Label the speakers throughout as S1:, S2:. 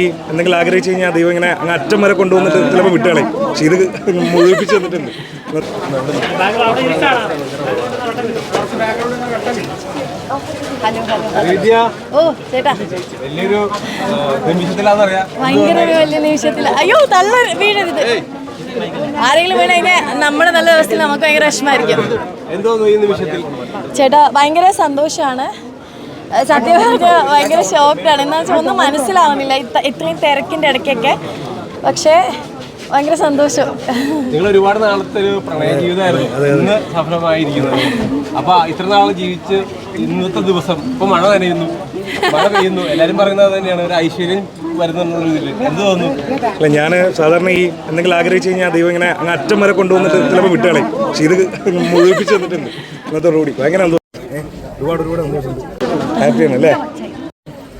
S1: ഈ എന്തെങ്കിലും ആഗ്രഹിച്ചു കഴിഞ്ഞാൽ ദൈവം ഇങ്ങനെ അങ്ങ് അറ്റം വരെ കൊണ്ടുവന്നിട്ട് ചിലപ്പോൾ വിട്ടുകളെ പക്ഷെ ഇത് മുഴുവിപ്പിച്ച് തന്നിട്ടുണ്ട്.
S2: ഭയങ്കര ഒരു വലിയ അയ്യോ തള്ള വീഴരുത്. ആരെങ്കിലും വീണ് അതിനെ നമ്മുടെ നല്ല ദിവസത്തിൽ നമുക്ക് ഭയങ്കര വിഷമായിരിക്കും
S3: എന്തോന്നു ഈ നിമിഷത്തിൽ?
S2: ചേട്ടാ ഭയങ്കര സന്തോഷമാണ്. സത്യം പറഞ്ഞാൽ ഭയങ്കര ഷോക്കാണ് എന്നാ വെച്ചാൽ ഒന്നും മനസ്സിലാവുന്നില്ല. ഇത്ത- ഇത്രയും തിരക്കിന്റെ ഇടയ്ക്കൊക്കെ. പക്ഷേ ഭയങ്കര സന്തോഷം.
S3: നിങ്ങൾ ഒരുപാട് നാളത്തെ ഒരു പ്രണയ ജീവിതമായിരുന്നു. ഇന്ന് സഫലമായിരിക്കുന്നത്. അപ്പൊ ഇത്ര നാൾ ജീവിച്ച് ഇന്നത്തെ ദിവസം ഇപ്പൊ മഴ നനയുന്നു. മഴ പെയ്യുന്നു. എല്ലാരും പറയുന്നത് തന്നെയാണ്. ഒരു ഐശ്വര്യം
S1: അല്ല ഞാൻ സാധാരണ ഈ എന്തെങ്കിലും ആഗ്രഹിച്ചു കഴിഞ്ഞാൽ ദൈവം ഇങ്ങനെ അങ്ങ് അറ്റം വരെ കൊണ്ടുവന്നിട്ട് ചിലപ്പോൾ വിട്ടുകളെ പക്ഷെ ഇത് മുഴുവിപ്പിച്ച് തന്നിട്ടുണ്ട്. ഇന്നത്തെ റോഡി ഭയങ്കര ഒരുപാട് ഒരുപാട് സന്തോഷമുണ്ട് ഹാപ്പിയാണ് അല്ലേ?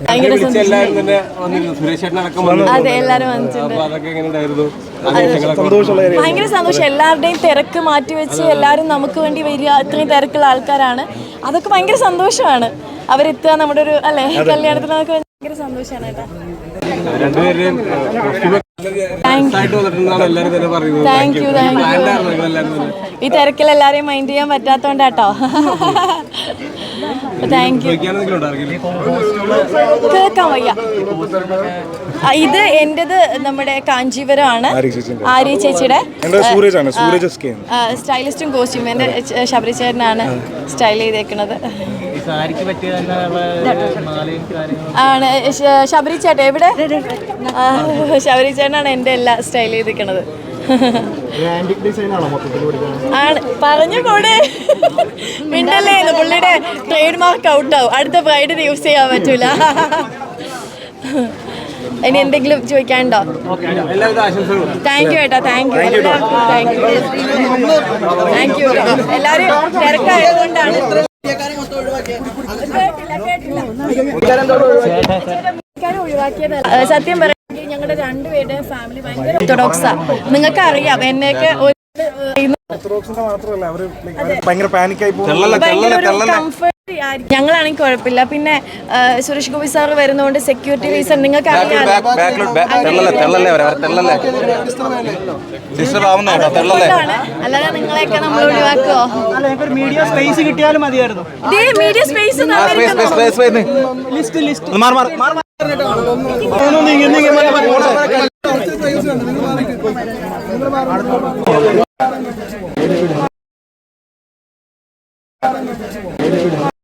S2: ഭയങ്കര
S3: എല്ലാവരും തന്നെ വന്നിരുന്നു. സുരേഷ് ചേട്ടൻ അടക്കം
S2: അതെ എല്ലാവരും വന്നിട്ടുണ്ട്.
S3: അപ്പൊ അതൊക്കെ എങ്ങനെ ഉണ്ടായിരുന്നു അന്വേഷണങ്ങളൊക്കെ
S1: സന്തോഷമുള്ള കാര്യം
S2: ഭയങ്കര സന്തോഷം. എല്ലാവരുടെയും തിരക്ക് മാറ്റി മാറ്റിവെച്ച് എല്ലാവരും നമുക്ക് വേണ്ടി വരിക ഇത്രയും തിരക്കുള്ള ആൾക്കാരാണ്. അതൊക്കെ ഭയങ്കര സന്തോഷമാണ്. അവരെത്തുക നമ്മുടെ ഒരു അല്ലെ? കല്യാണത്തിന് നമുക്ക് ഭയങ്കര സന്തോഷമാണ് കേട്ടോ. താങ്ക് യു താങ്ക് യു ഈ തിരക്കിൽ എല്ലാരെയും മൈൻഡ് ചെയ്യാൻ പറ്റാത്തോണ്ടാട്ടോ താങ്ക് യു കേൾക്കാൻ വയ്യ. ഇത് എന്റെത് നമ്മുടെ കാഞ്ചീപുരമാണ്
S1: ആരി
S2: ആര്യ ചേച്ചിയുടെ. സ്റ്റൈലിസ്റ്റും കോസ്റ്റ്യൂം എന്റെ ശബരിചേരനാണ് ശബരി ചേട്ടനാണ് സ്റ്റൈൽ ചെയ്തേക്കുന്നത്. ആണ് ശബരി ചേട്ടൻ എവിടെ? ആ, ശബരി ചേട്ടനാണ് എന്റെ എല്ലാം സ്റ്റൈൽ ചെയ്തിരിക്കുന്നത് ആണ് പറഞ്ഞു കൂടെ മിണ്ടല്ലേ? പുള്ളിയുടെ ട്രേഡ് മാർക്ക് ഔട്ടാവും. അടുത്ത ബ്രൈഡിന് യൂസ് ചെയ്യാൻ പറ്റൂല. ഇനി എന്തെങ്കിലും ചോദിക്കാനുണ്ടോ? താങ്ക് യു ഏട്ടാ thank you thank you thank you എല്ലാവരും തിരക്കായതുകൊണ്ടാണ്. സത്യം പറയുകയാണെങ്കിൽ ഞങ്ങളുടെ രണ്ടുപേരുടെയും ഫാമിലി ഭയങ്കര ഓർത്തഡോക്സാ നിങ്ങൾക്ക് അറിയാം എന്നെയൊക്കെ
S1: ഓർത്തഡോക്സിന്റെ മാത്രമല്ല അവർ ഭയങ്കര പാനിക്കായി പോകും
S2: ഭയങ്കര ഒരു comfort ആയിരിക്കും. ഞങ്ങളാണെങ്കിൽ കുഴപ്പമില്ല പിന്നെ സുരേഷ് ഗോപി സാർ വരുന്നതുകൊണ്ട് സെക്യൂരിറ്റി റീസൺ നിങ്ങൾക്ക്. അല്ലാതെ നിങ്ങളെയൊക്കെ നമ്മൾ ഒഴിവാക്കുവോ
S4: മീഡിയ സ്പേസ് കിട്ടിയാലും മതിയായിരുന്നു
S2: media space
S4: list list Thank you.